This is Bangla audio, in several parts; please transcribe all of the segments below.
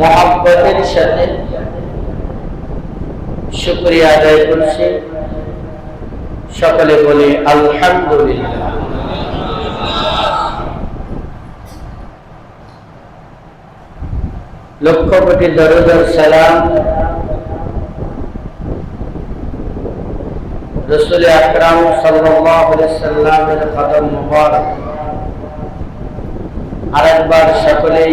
মহাব্বতের সাথে শুক্রিয়া আদায় করছি। সকলে বলে, আলহামদুলিল্লাহ। লক্ষ কোটি দরদর সালাম রসুল আকরাম সাল্লামের কদম মুবারক। আরেকবার সকলেই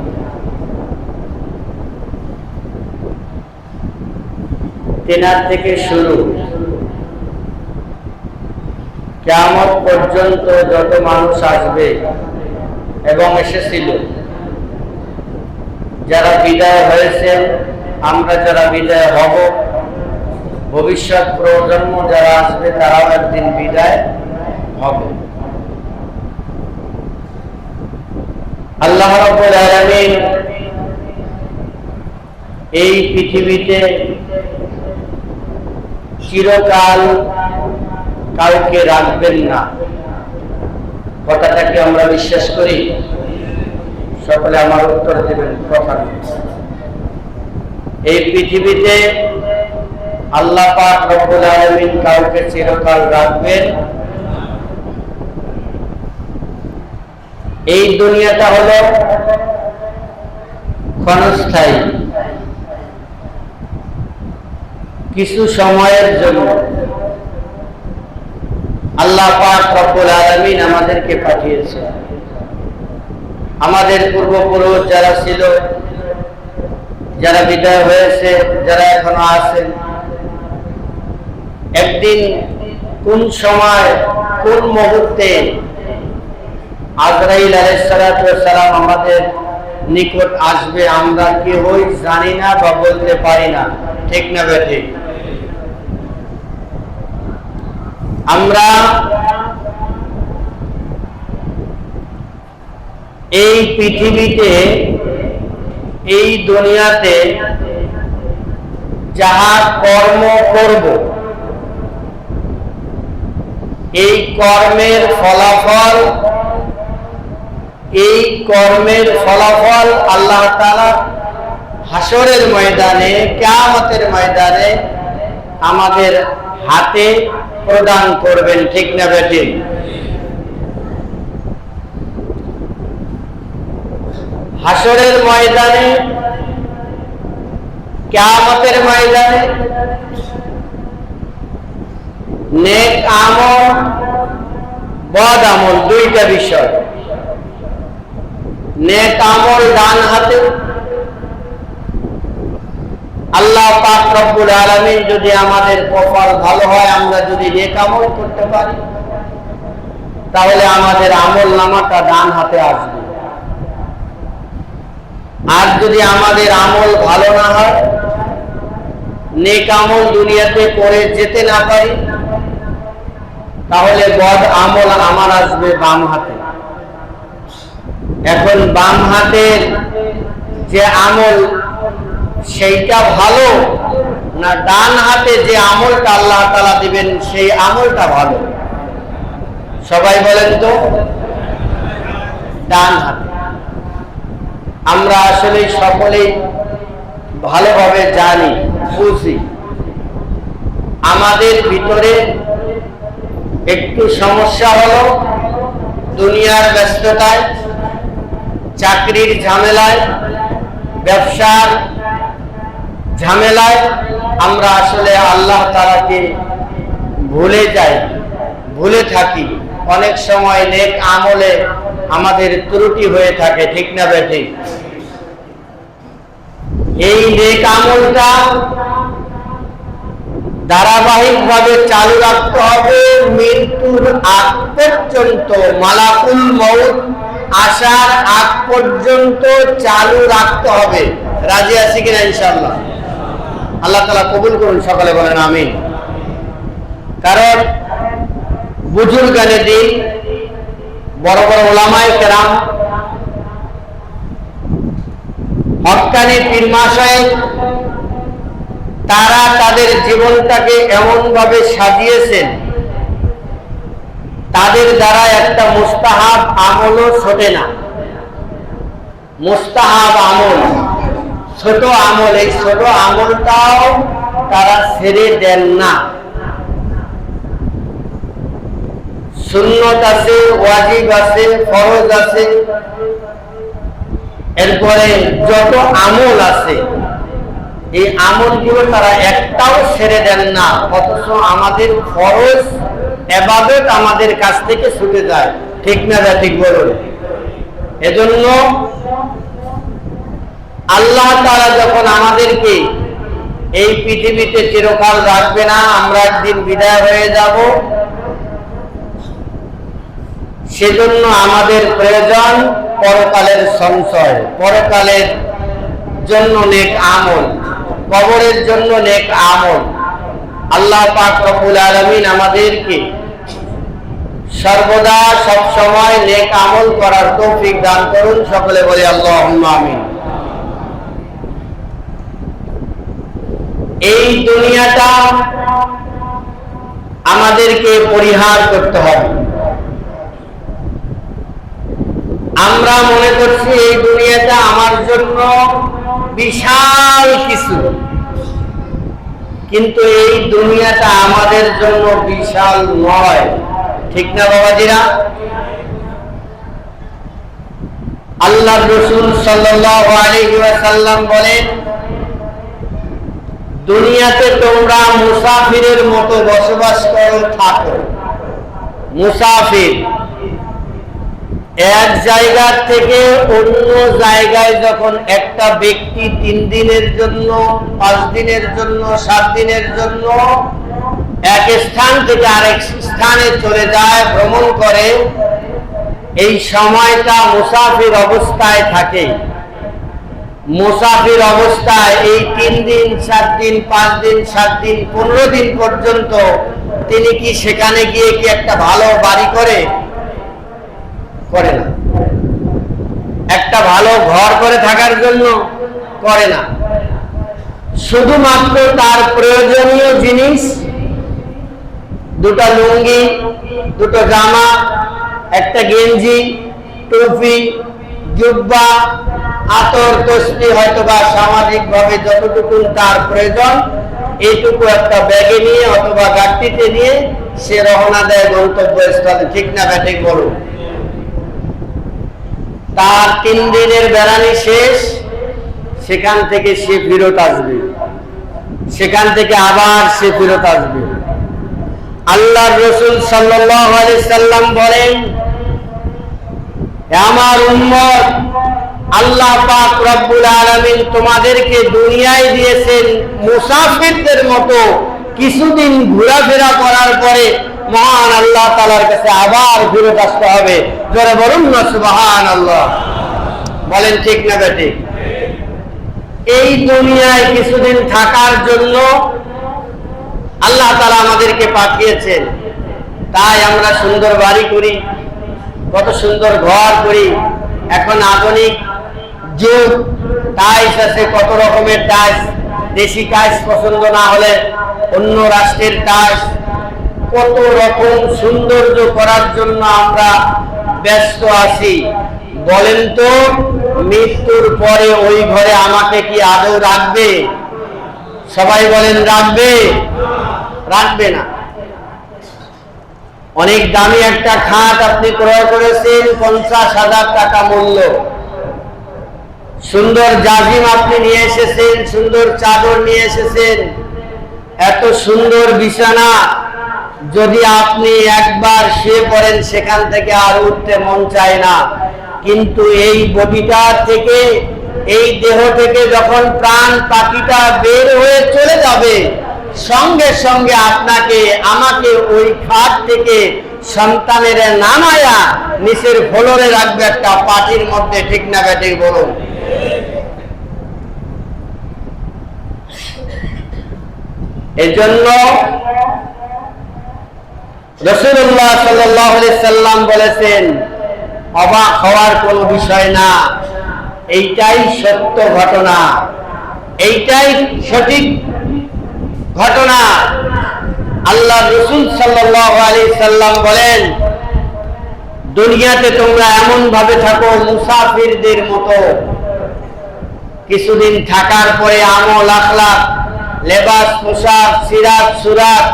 তেনার থেকে শুরু। কেমন পর্যন্ত যত মানুষ আসবে এবং এসেছিল, যারা বিদায় হয়েছে আমরা যারা বিদায় হব, ভবিষ্যৎ প্রজন্ম যারা আসবে, তারাও একদিন বিদায় হবে। আল্লাহ রাব্বুল আলামিন এই পৃথিবীতে চিরকাল কাউকে রাখবেন না। কথাটাকে আমরা বিশ্বাস করি? সকলে আমার উত্তর দেবেন, কথা এই পৃথিবীতে আল্লাহ আলামিন কাউকে চিরকাল রাখবেন এই দুনিয়াটা হলো ক্ষণস্থায়ী। কিছু সময়ের জন্য আল্লাহ রব্বুল আলামিন আমাদেরকে পাঠিয়েছে আমাদের পূর্বপুরুষ যারা ছিল, যারা বিদায় হয়েছে, যারা এখনও আছেন, একদিন কোন সময়, কোন মুহূর্তে আজরাইল আলাইসালাম আমাদের নিকট আসবে, আমরা কি হই জানি না বা বলতে পারি না। ঠিক না বেঠে আমরা এই পৃথিবীতে, এই দুনিয়াতে যাহা কর্ম করব, এই কর্মের ফলাফল, এই কর্মের ফলাফল আল্লাহ তালা হাসরের ময়দানে, কেয়ামতের ময়দানে আমাদের হাতে প্রদান করবেন, ঠিক না বেঠিক? হাসরের ময়দানে, কেয়ামতের ময়দানে, নেক আমল, বদ আমল, দুইটা বিষয়। নেক আমল ডান হাতে আল্লাহ যদি আমাদের কপাল ভালো হয়, আমরা যদি নেক করতে পারি, তাহলে আমাদের আমল নামাটা ডান হাতে আসবে। আর যদি আমাদের আমল ভালো না হয় নেক দুনিয়াতে করে যেতে না পারি, তাহলে বদ আমল আমার আসবে বাম হাতে। এখন বাম হাতের যে আমল সেইটা ভালো না ডান হাতে যে আমলটা আল্লাহ তালা দিবেন, সেই আমলটা ভালো? সবাই বলেন তো? ডান হাতে। আমরা আসলে সকলেই ভালোভাবে জানি, বুঝি। আমাদের ভিতরে একটু সমস্যা হলো দুনিয়ার ব্যস্ততায়, চাকরির ঝামেলায় আমরা আসলে আল্লাহ তালাকে ভুলে যাই, ভুলে থাকি। অনেক সময় নেক আমলে আমাদের ত্রুটি হয়ে থাকে, ঠিক না বেঠিক এই নেক আমলটা ধারাবাহিকভাবে চালু রাখতে হবে মৃত্যুর আগ পর্যন্ত, মালাকুল মৌত আসার আগ পর্যন্ত চালু রাখতে হবে। রাজি আছি কিনা ইনশাল্লাহ আল্লাহ তালা কবুল করুন সকালে বলেন আমিন। কারণ বুজুর্গানে দিন, বড় বড় ওলামায় কেরাম, হকানি পীর মাসায় তারা তাদের জীবনটাকে এমন ভাবে সাজিয়েছেন, তাদের দ্বারা একটা মুস্তাহাব আমলও ছোটে না। মুস্তাহাব আমল। ছোট আমল, এই ছোট আমলটাও তারা ছেড়ে দেন না। সুন্নত আছে, ওয়াজিব আছে, ফরজ আছে। এরপরে যত আমল আছে, এই আমলগুলো তারা একটাও ছেড়ে দেন না, অথচ আমাদের খরচ এবাদত আমাদের কাছ থেকে ছুটে যায়। ঠিক না যা ঠিক বলুন? এজন্য আল্লাহ তারা যখন আমাদেরকে এই পৃথিবীতে চিরকাল রাখবে না, আমরা একদিন বিদায় হয়ে যাব। সেজন্য আমাদের প্রয়োজন পরকালের সঞ্চয় পরকালের জন্য নেক আমল, কবরের জন্য নেক আমল। আল্লাহ পাক রব্বুল আলমিন আমাদেরকে সর্বদা সব সময় নেক আমল করার তৌফিক দান করুন। সকলে বলে আল্লাহ আমিন। এই দুনিয়াটা আমাদেরকে পরিহার করতে হবে। আমরা মনে করছি এই দুনিয়াটা আমার জন্য বিশাল কিছু। কিন্তু এই দুনিয়াটা আমাদের জন্য বিশাল নয়। ঠিক না বাবাজিরা? আল্লাহ রসুল সাল্লাম বলেন দুনিয়াতে তোমরা মুসাফিরের মতো বসবাস করো থাকো। মুসাফির এক জায়গা থেকে অন্য জায়গায় যখন একটা ব্যক্তি তিন দিনের জন্য, পাঁচ দিনের জন্য, সাত দিনের জন্য এক স্থান থেকে আরেক স্থানে চলে যায়, ভ্রমণ করে, এই সময়টা মুসাফির অবস্থায় থাকে। মুসাফির অবস্থায় এই তিন দিন, সাত দিন, পাঁচ দিন, সাত দিন, পনেরো দিন পর্যন্ত তিনি কি সেখানে গিয়ে কি একটা ভালো বাড়ি করে? করে না। একটা ভালো ঘর করে থাকার জন্য করে না। শুধুমাত্র তার প্রয়োজনীয় জিনিস, দুটো লুঙ্গি, দুটো জামা, একটা গেঞ্জি, টুপি, জুব্বা আতর তসবি হয়তো বা সামাজিক ভাবে যতটুকু তার প্রয়োজন, এইটুকু একটা ব্যাগে নিয়ে অথবা গাড়িতে নিয়ে সে রওনা দেয় গন্তব্যস্থলে, ঠিক না ব্যাটিক বলুন? তার তিন দিনের বেড়ানি শেষ, সেখান থেকে সে ফিরত আসবে। সেখান থেকে আবার সে ফিরত আসবে। আল্লাহ রসুল সাল্লাম বলেন আমার উম্মত আল্লাহ পাক রব্বুল আলমিন তোমাদেরকে দুনিয়ায় দিয়েছেন মুসাফিরদের মতো কিছুদিন ঘোরাফেরা করার পরে মহান আল্লাহ তালার কাছে আবার ফিরত আসতে হবে। জোরে বলুন না সুবাহান আল্লাহ বলেন ঠিক না বেটি এই দুনিয়ায় কিছুদিন থাকার জন্য আল্লাহ তালা আমাদেরকে পাঠিয়েছেন। তাই আমরা সুন্দর বাড়ি করি, কত সুন্দর ঘর করি। এখন আধুনিক টাইস আছে কত রকমের টাইস দেশি টাইস পছন্দ না হলে অন্য রাষ্ট্রের টাইস কত রকম সৌন্দর্য করার জন্য আমরা ব্যস্ত আছি। বলেন তো, মৃত্যুর পরে ওই ঘরে আমাকে কি আদৌ রাখবে? সবাই বলেন, রাখবে। রাখবে না। অনেক দামি একটা খাট আপনি ক্রয় করেছেন, পঞ্চাশ হাজার টাকা মূল্য। সুন্দর জাজিম আপনি নিয়ে এসেছেন, সুন্দর চাদর নিয়ে এসেছেন। এত সুন্দর বিছানা। যদি আপনি একবার শুয়ে পড়েন, সেখান থেকে আর উঠতে মন চায় না। কিন্তু এই বডিটা থেকে, এই দেহ থেকে যখন প্রাণ পাখিটা বের হয়ে চলে যাবে, সঙ্গে সঙ্গে আপনাকে, আমাকে ওই খাট থেকে সন্তানের নামায়া নিচের ফ্লোরে রাখবে একটা পাটির মধ্যে, ঠিক না ঠিক বলুন এজন্য রসুল্লাহ সাল্লাম বলেছেন, অবাক হওয়ার কোন বিষয় না। এইটাই সত্য ঘটনা। এইটাই সঠিক ঘটনা। আল্লাহ রসুল সাল্লাহ আলি সাল্লাম বলেন, দুনিয়াতে তোমরা এমন ভাবে থাকো মুসাফিরদের মতো। কিছুদিন থাকার পরে আমল আখলাক লেবাস, পোশাক, সিরাত, সুরাত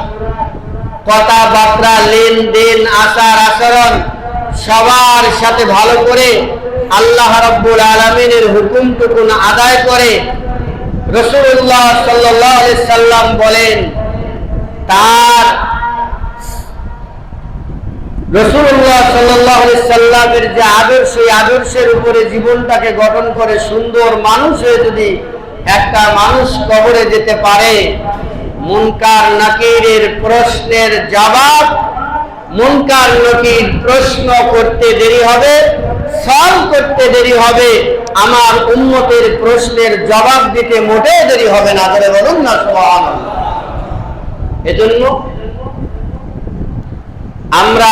কথাবার্তা লেনদেন, আচার, আচরণ, সবার সাথে ভালো করে আল্লাহ রব্বুল আলমিনের হুকুমটুকুন আদায় করে রসুল্লাহ সাল্লাম বলেন, তার রসুল্লাহ সাল্লামের যে আদর্শ, এই আদর্শের উপরে জীবনটাকে গঠন করে সুন্দর মানুষ হয়ে যদি একটা মানুষ কবরে যেতে পারে, মুনকার নাকিরের প্রশ্নের জবাব, মুনকার নকির প্রশ্ন করতে দেরি হবে সলভ করতে দেরি হবে, আমার উন্মতের প্রশ্নের জবাব দিতে মোটেও দেরি হবে না, ধরে বলুন না সমান এজন্য আমরা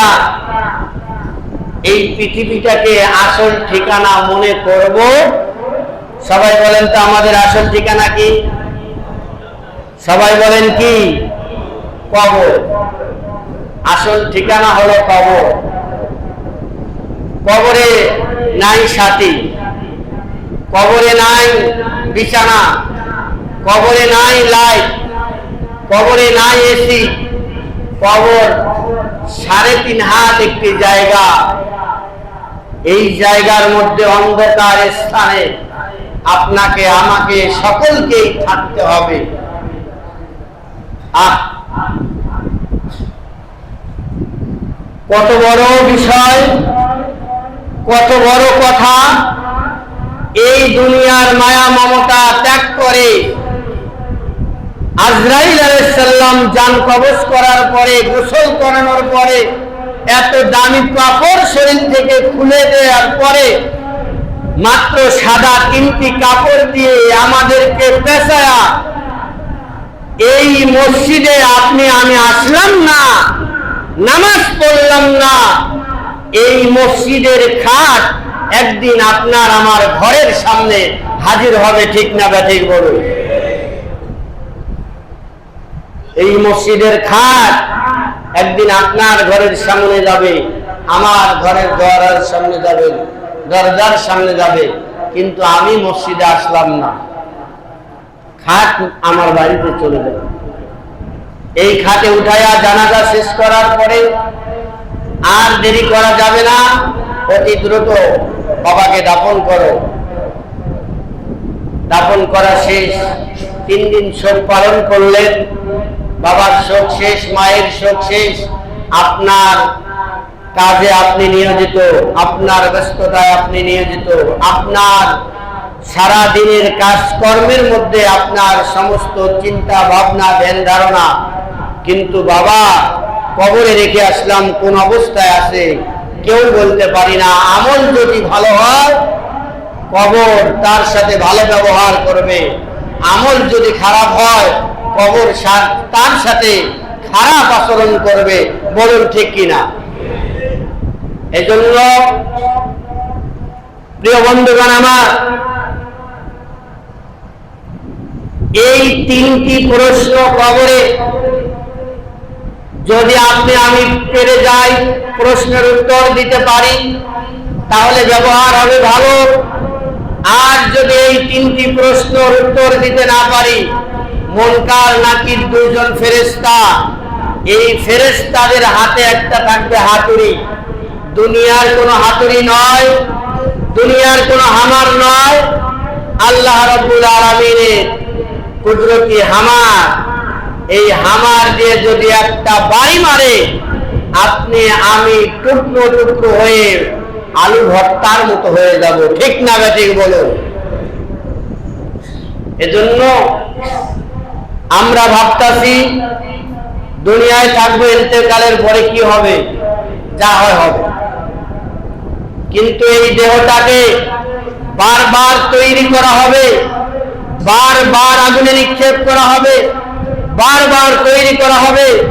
এই পৃথিবীটাকে আসল ঠিকানা মনে করব। সবাই বলেন তো আমাদের আসল ঠিকানা কি? সবাই বলেন কি? কবর। আসল ঠিকানা হলো কবর। কবরে নাই সাথী। কবরে নাই বিছানা। কবরে নাই লাইট। কবরে নাই এসি। কবর সাড়ে তিন হাত একটি জায়গা। এই জায়গার মধ্যে অন্ধকার স্থানে আপনাকে, আমাকে সকলকেই থাকতে হবে। আহ! কত বড় বিষয়, কত বড় কথা। এই দুনিয়ার মায়া মমতা ত্যাগ করে আজরাইল আলাইসাল্লাম যান কবচ করার পরে, গোসল করানোর পরে, এত দামি কাপড় শরীর থেকে খুলে দেওয়ার পরে, মাত্র সাদা তিনটি কাপড় দিয়ে আমাদেরকে পেঁচায়া, এই মসজিদে আপনি, আমি আসলাম না, নামাজ পড়লাম না, এই মসজিদের খাট একদিন আপনার আমার ঘরের সামনে হাজির হবে ঠিক না বা ঠিক বলুন। এই মসজিদের খাট একদিন আপনার ঘরের সামনে যাবে, আমার ঘরের দরজার সামনে যাবে, দরজার সামনে যাবে, কিন্তু আমি মসজিদে আসলাম না। খাট আমার বাড়িতে চলে যাবে এই খাটে উঠাইয়া জানাজা শেষ করার পরে আর দেরি করা যাবে না, অতি দ্রুত বাবাকে দাপন করো। দাপন করা শেষ। তিন দিন শোক পালন করলেন। বাবার শোক শেষ, মায়ের শোক শেষ। আপনার কাজে আপনি নিয়োজিত, আপনার ব্যস্ততায় আপনি নিয়োজিত, আপনার সারা দিনের কাজকর্মের মধ্যে আপনার সমস্ত চিন্তা, ভাবনা, ধ্যান, ধারণা। কিন্তু বাবা, কবরে রেখে আসলাম, কোন অবস্থায় আছে? কেউ বলতে পারি না। আমল যদি ভালো হয়, কবর তার সাথে ভালো ব্যবহার করবে। আমল যদি খারাপ হয় কবর তার সাথে খারাপ আচরণ করবে বলুন ঠিক কিনা? এজন্য প্রিয় বন্ধুগণ আমার, এই তিনটি প্রশ্ন কবরে, যদি আপনি আমি পেরে যাই প্রশ্নের উত্তর দিতে পারি, তাহলে ব্যবহার হবে ভালো। আর যদি এই তিনটি প্রশ্নের উত্তর দিতে না পারি মনকার নাকির দুজন ফেরেস্তা এই ফেরেস্তাদের হাতে একটা থাকবে হাতুড়ি। দুনিয়ার কোনো হাতুড়ি নয়, দুনিয়ার কোনো হামার নয়। আল্লাহ রব্বুল আলমিনের কুদরতি হামার। এই হামার দিয়ে যদি একটা বাড়ি মারে, আপনি আমি টুকরো টুকরো হয়ে আলু ভর্তার মতো হয়ে যাব। ঠিক না ঠিক বলো এজন্য আমরা ভাবতাছি, দুনিয়ায় থাকব, ইন্তেকালের পরে কি হবে? যা হয় হবে। কিন্তু এই দেহটাকে বারবার তৈরি করা হবে, বারবার আগুনে নিক্ষেপ করা হবে, বারবার তৈরি করা হবে,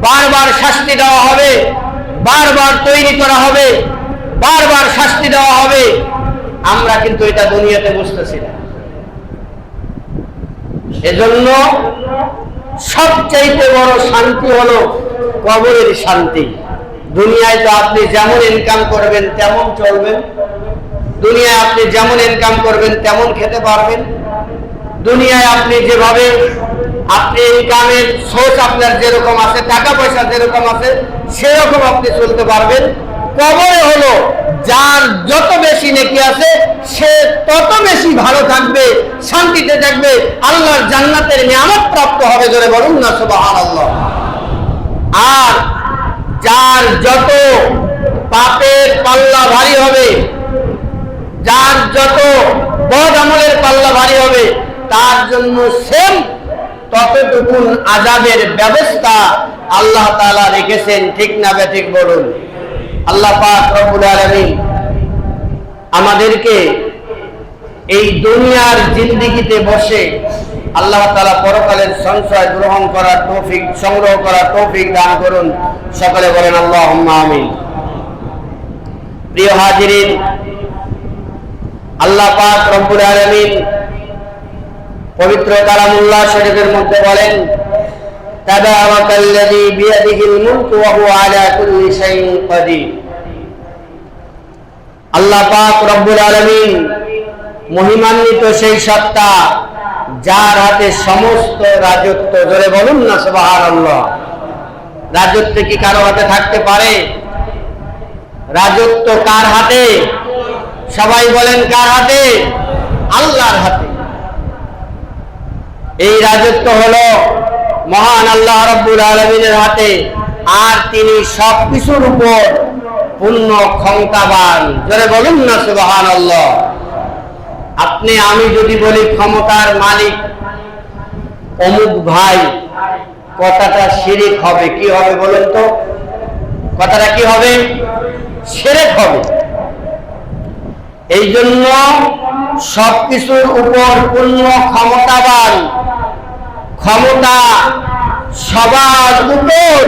বারবার শাস্তি দেওয়া হবে, বারবার তৈরি করা হবে, বারবার শাস্তি দেওয়া হবে। আমরা কিন্তু এটা দুনিয়াতে বুঝতেছি না। এজন্য সবচাইতে বড় শান্তি হলো কবরের শান্তি। দুনিয়ায় তো আপনি যেমন ইনকাম করবেন তেমন চলবেন। দুনিয়ায় আপনি যেমন ইনকাম করবেন তেমন খেতে পারবেন। দুনিয়ায় আপনি যেভাবে আপনি ইনকামের সোর্স আপনার যেরকম আছে, টাকা পয়সা যেরকম আছে, সেরকম আপনি চলতে পারবেন। কবরে হলো যার যত বেশি নেকি আছে, সে তত বেশি ভালো থাকবে, শান্তিতে থাকবে, আল্লাহর জান্নাতের নিয়ামত প্রাপ্ত হবে ধরে বলুন না সুবাহান আল্লাহ আর যার যত পাপের পাল্লা ভারী হবে, যার যত বদ আমলের পাল্লা ভারী হবে, তার জন্য সেম ততটুকুন আজাবের ব্যবস্থা আল্লাহ তালা রেখেছেন, ঠিক না ঠিক বলুন। আল্লাহ আমাদেরকে এই দুনিয়ার জিন্দিগিতে বসে আল্লাহ তাআলা পরকালের সংশয় গ্রহণ করার তৌফিক, সংগ্রহ করার তৌফিক দান করুন। সকলে বলেন আল্লাহ আমিন। প্রিয় হাজিরিন, আল্লাহ পাক রব্বুল আলামিন পবিত্র কালামুল্লাহ শরীফের মধ্যে বলেন তাবারাকাল্লাযী বিয়াদিহিল মুলকু ওয়া হুয়া আলা কুল্লি শাইইন কাদির আল্লাহ পাক রব্বুল আলামিন মহিমান্বিত সেই সত্তা যার হাতে সমস্ত রাজত্ব ধরে বলুন না সুবহানাল্লাহ। রাজত্ব কি কারও হাতে থাকতে পারে? রাজত্ব কার হাতে? সবাই বলেন কার হাতে? আল্লাহর হাতে। এই রাজত্ব হলো মহান আল্লাহ রব্বুল আলমিনের হাতে আর তিনি সবকিছুর উপর পূর্ণ ক্ষমতাবান। জোরে বলুন না সুবাহান আল্লাহ আপনি, আমি যদি বলি ক্ষমতার মালিক, অমুক ভাই, কথাটা শিরিক হবে, কি হবে বলেন তো? কথাটা কি হবে? সেরেক হবে। এই জন্য সবকিছুর উপর পূর্ণ ক্ষমতাবান ক্ষমতা সবার উপর